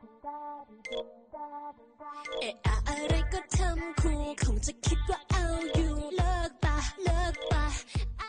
เอะอะอะไรก็ทำครูคงจะคิดว่าเอาอยู่เลิกปะเลิกปะอ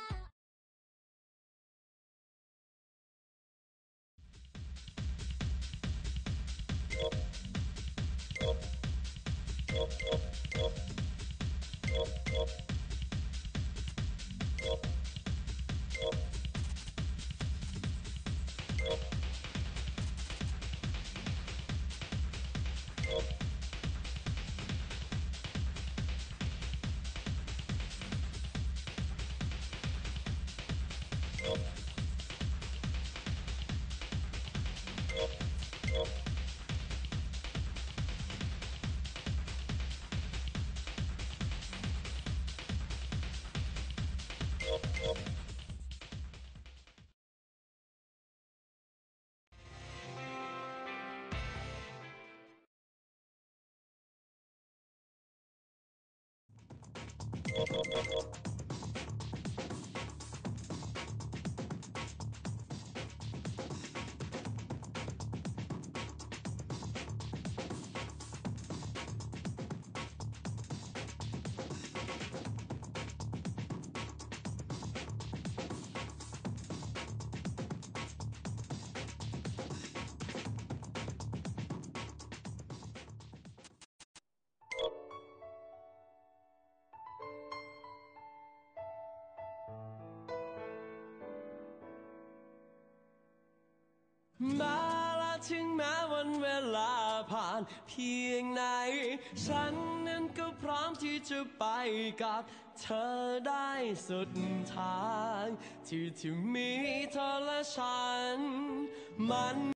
มาและถึงแม้วันเวลาผ่านเพียงไหน ฉันนั้นก็พร้อมที่จะไปกับเธอได้สุดทาง ที่ที่มีเธอและฉัน มัน